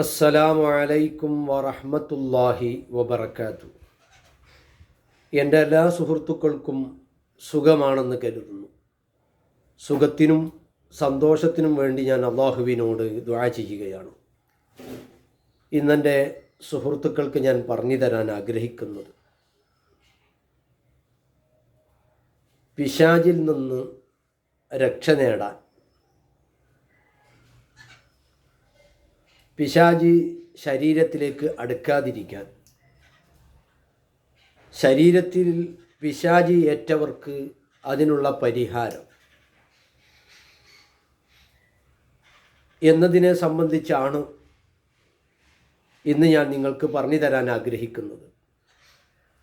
അസ്സലാമു അലൈക്കും വറഹ്മത്തുള്ളാഹി വബറകാതു. എന്റെ എല്ലാ സുഹൃത്തുക്കൾക്കും സുഖമാണെന്ന് കരുതുന്നു. സുഖത്തിനും സന്തോഷത്തിനും വേണ്ടി ഞാൻ അള്ളാഹുവിനോട് ദുആ ചെയ്യുകയാണ്. ഇന്നെന്റെ സുഹൃത്തുക്കൾക്ക് ഞാൻ പറഞ്ഞു തരാൻ ആഗ്രഹിക്കുന്നത് പിശാജിൽ നിന്ന് രക്ഷ നേടാൻ പിശാജി ശരീരത്തിലേക്ക് അടുക്കാതിരിക്കാൻ. ശരീരത്തിൽ പിശാജി ഏറ്റവർക്ക് അതിനുള്ള പരിഹാരം. എന്നതിനെ സംബന്ധിച്ചാണ് ഇന്ന് ഞാൻ നിങ്ങൾക്ക് പറഞ്ഞു തരാൻ ആഗ്രഹിക്കുന്നത്.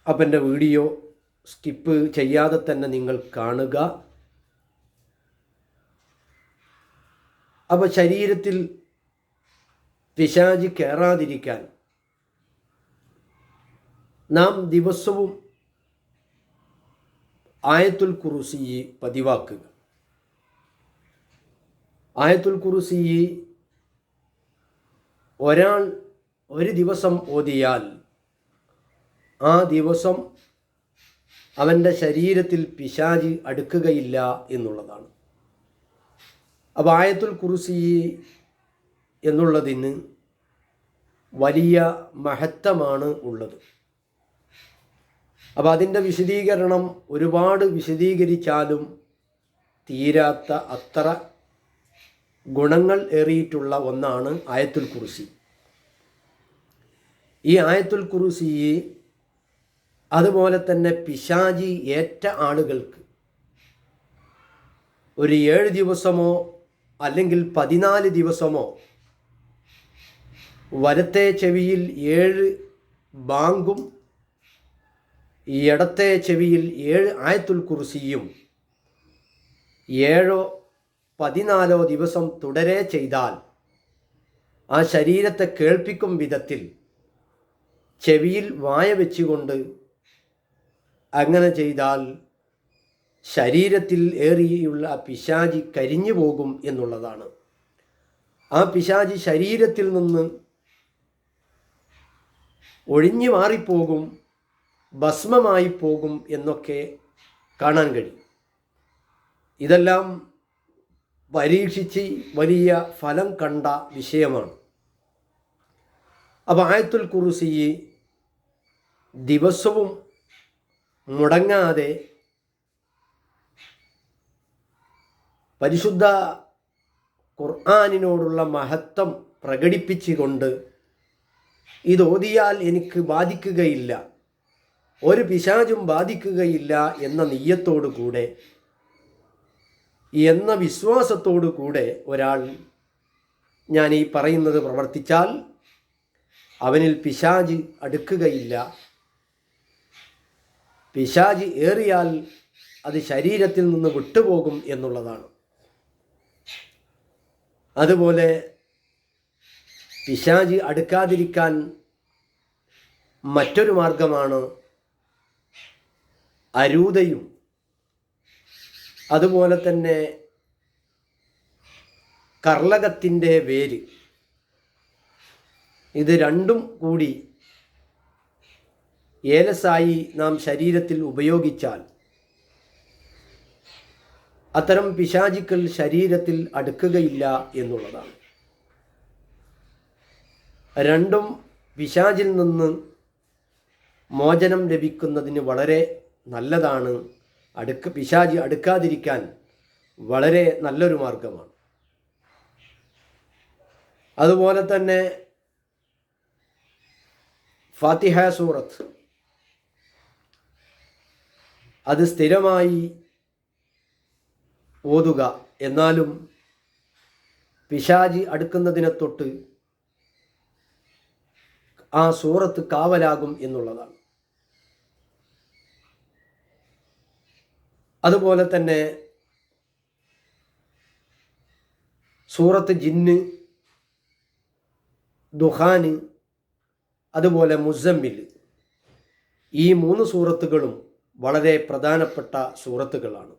അപ്പം എന്റെ വീഡിയോ സ്കിപ്പ് ചെയ്യാതെ തന്നെ നിങ്ങൾ കാണുക. അപ്പോൾ ശരീരത്തിൽ പിശാചി കയറാതിരിക്കാൻ നാം ദിവസവും ആയത്തുൽ കുറുസിയെ പതിവാക്കുക. ആയത്തുൽ കുറുസിയെ ഒരാൾ ഒരു ദിവസം ഓതിയാൽ ആ ദിവസം അവന്റെ ശരീരത്തിൽ പിശാചി അടുക്കുകയില്ല എന്നുള്ളതാണ്. അപ്പോൾ ആയത്തുൽ കുറുസി എന്നുള്ളതിന് വലിയ മഹത്വമാണ് ഉള്ളത്. അപ്പോൾ അതിന്റെ വിശദീകരണം ഒരുപാട് വിശദീകരിച്ചാലും തീരാത്ത അത്ര ഗുണങ്ങൾ ഏറിയിട്ടുള്ള ഒന്നാണ് ആയത്തുൽ കുറിസി ഈ ആയത്തുൽ കുറിസിയെ അതുപോലെ തന്നെ പിശാജി ഏറ്റ ആളുകൾക്ക് ഒരു ഏഴ് ദിവസമോ അല്ലെങ്കിൽ പതിനാല് ദിവസമോ വലത്തെ ചെവിയിൽ ഏഴ് ബാങ്കും ഇടത്തെ ചെവിയിൽ ഏഴ് ആയത്തുൽ കുർസിയും ഏഴോ പതിനാലോ ദിവസം തുടരെ ചെയ്താൽ ആ ശരീരത്തെ കേൾപ്പിക്കും വിധത്തിൽ ചെവിയിൽ വായ വെച്ചുകൊണ്ട് അങ്ങനെ ചെയ്താൽ ശരീരത്തിൽ ഏറിയുള്ള പിശാചി കരിഞ്ഞു പോകും എന്നുള്ളതാണ്. ആ പിശാചി ശരീരത്തിൽ നിന്ന് ഒഴിഞ്ഞു മാറിപ്പോകും ഭസ്മമായി പോകും എന്നൊക്കെ കാണാൻ കഴിയും. ഇതെല്ലാം പരീക്ഷിച്ച് വലിയ ഫലം കണ്ട വിഷയമാണ്. അപ്പോൾ ആയത്തുൽ കുറുസി ദിവസവും മുടങ്ങാതെ പരിശുദ്ധ ഖുർആാനിനോടുള്ള മഹത്വം പ്രകടിപ്പിച്ചുകൊണ്ട് ഇത് ഓതിയാൽ എനിക്ക് ബാധിക്കുകയില്ല. ഒരു പിശാചും ബാധിക്കുകയില്ല എന്ന നെയ്യത്തോടു കൂടെ എന്ന വിശ്വാസത്തോടു കൂടെ ഒരാൾ ഞാൻ ഈ പറയുന്നത് പ്രവർത്തിച്ചാൽ അവനിൽ പിശാജ് അടുക്കുകയില്ല. പിശാജ് ഏറിയാൽ അത് ശരീരത്തിൽ നിന്ന് വിട്ടുപോകും എന്നുള്ളതാണ്. അതുപോലെ പിശാജ് അടുക്കാതിരിക്കാൻ മറ്റൊരു മാർഗമാണ് അരൂതയും. അതുപോലെ തന്നെ കർലകത്തിന്റെ വേര്. ഇത് രണ്ടും കൂടി ഏലസായി നാം ശരീരത്തിൽ ഉപയോഗിച്ചാൽ അത്തരം പിശാചിക്കൽ ശരീരത്തിൽ അടുക്കുകയില്ല എന്നുള്ളതാണ്. രണ്ടും പിശാചിൽ നിന്ന് മോചനം ലഭിക്കുന്നതിന് വളരെ നല്ലതാണ്. അടുക്ക പിശാജി അടുക്കാതിരിക്കാൻ വളരെ നല്ലൊരു മാർഗമാണ്. അതുപോലെ തന്നെ ഫാത്തിഹ സൂറത്ത്. അത് സ്ഥിരമായി ഓതുക. എന്നാലും പിശാജി അടുക്കുന്നതിനെ തൊട്ട് ആ സൂറത്ത് കാവലാകും എന്നുള്ളതാണ്. അതുപോലെ തന്നെ സൂറത്ത് ജിന്ന് ദുഹാന് അതുപോലെ മുസമ്മിൽ ഈ മൂന്ന് സൂറത്തുകളും വളരെ പ്രധാനപ്പെട്ട സൂറത്തുകളാണ്.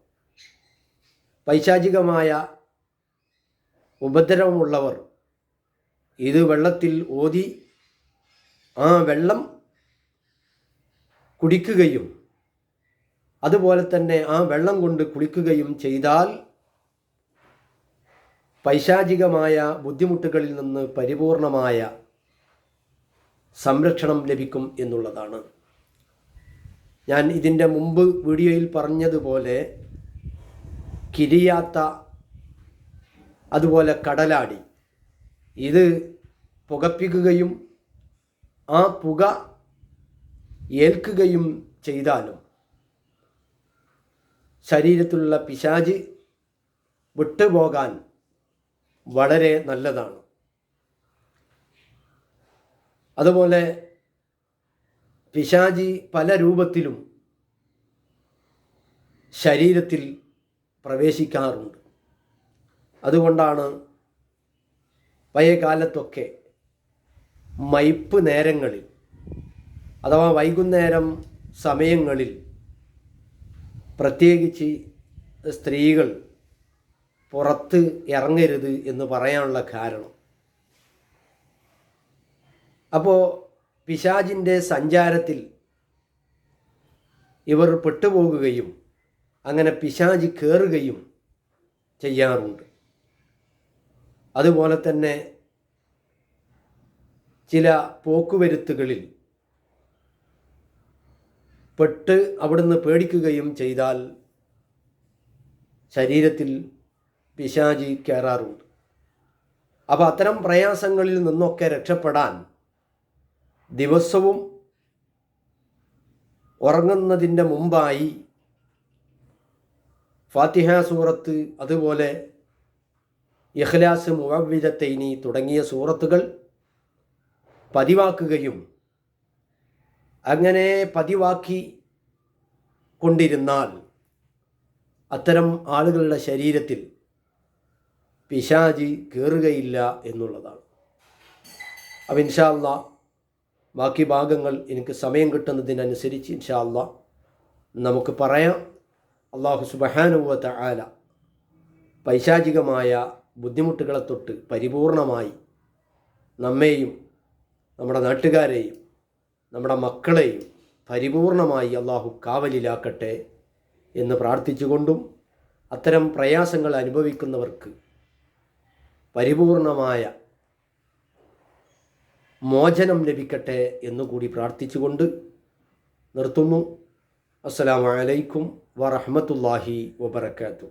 പൈശാചികമായ ഉപദ്രവമുള്ളവർ ഇത് വെള്ളത്തിൽ ഓതി ആ വെള്ളം കുടിക്കുകയും അതുപോലെ തന്നെ ആ വെള്ളം കൊണ്ട് കുളിക്കുകയും ചെയ്താൽ പൈശാചികമായ ബുദ്ധിമുട്ടുകളിൽ നിന്ന് പരിപൂർണമായ സംരക്ഷണം ലഭിക്കും എന്നുള്ളതാണ്. ഞാൻ ഇതിന്റെ മുമ്പ് വീഡിയോയിൽ പറഞ്ഞതുപോലെ കിരിയാത്ത അതുപോലെ കടലാടി ഇത് പുകപ്പിക്കുകയും ആ പുക ഏൽക്കുകയും ചെയ്താലും ശരീരത്തിലുള്ള പിശാജ് വിട്ടുപോകാൻ വളരെ നല്ലതാണ്. അതുപോലെ പിശാജി പല രൂപത്തിലും ശരീരത്തിൽ പ്രവേശിക്കാറുണ്ട്. അതുകൊണ്ടാണ് പഴയ കാലത്തൊക്കെ മൈപ്പ് നേരങ്ങളിൽ അഥവാ വൈകുന്നേരം സമയങ്ങളിൽ പ്രത്യേകിച്ച് സ്ത്രീകൾ പുറത്ത് ഇറങ്ങരുത് എന്ന് പറയാനുള്ള കാരണം. അപ്പോൾ പിശാജിന്റെ സഞ്ചാരത്തിൽ ഇവർ പെട്ടുപോകുകയും അങ്ങനെ പിശാജ് കയറുകയും ചെയ്യാറുണ്ട്. അതുപോലെ തന്നെ ചില പോക്കുവരുത്തുകളിൽ പെട്ട് അവിടുന്ന് പേടിക്കുകയും ചെയ്താൽ ശരീരത്തിൽ പിശാചി കയറാറുണ്ട്. അപ്പോൾ അത്തരം പ്രയാസങ്ങളിൽ നിന്നൊക്കെ രക്ഷപ്പെടാൻ ദിവസവും ഉറങ്ങുന്നതിന്റെ മുമ്പായി ഫാത്തിഹ സൂറത്ത് അതുപോലെ ഇഖ്ലാസ് മുഹവിജത്തൈനി തുടങ്ങിയ സൂറത്തുകൾ പതിവാക്കുകയും അങ്ങനെ പതിവാക്കി കൊണ്ടിരുന്നാൽ അത്തരം ആളുകളുടെ ശരീരത്തിൽ പിശാജി കയറുകയില്ല എന്നുള്ളതാണ്. അപ്പം ഇൻഷാല്ല ബാക്കി ഭാഗങ്ങൾ എനിക്ക് സമയം കിട്ടുന്നതിനനുസരിച്ച് ഇൻഷാല്ല നമുക്ക് പറയാം. അള്ളാഹു സുബഹാനുവത്ത ആല പൈശാചികമായ ബുദ്ധിമുട്ടുകളെ തൊട്ട് പരിപൂർണമായി നമ്മെയും നമ്മുടെ നാട്ടുകാരെയും നമ്മുടെ മക്കളെയും പരിപൂർണമായി അള്ളാഹു കാവലിലാക്കട്ടെ എന്ന് പ്രാർത്ഥിച്ചുകൊണ്ടും അത്തരം പ്രയാസങ്ങൾ അനുഭവിക്കുന്നവർക്ക് പരിപൂർണമായ മോചനം ലഭിക്കട്ടെ എന്നുകൂടി പ്രാർത്ഥിച്ചുകൊണ്ട് നിർത്തുന്നു. അസ്സലാമലൈക്കും വറഹമത്തല്ലാഹി വബർക്കാത്തു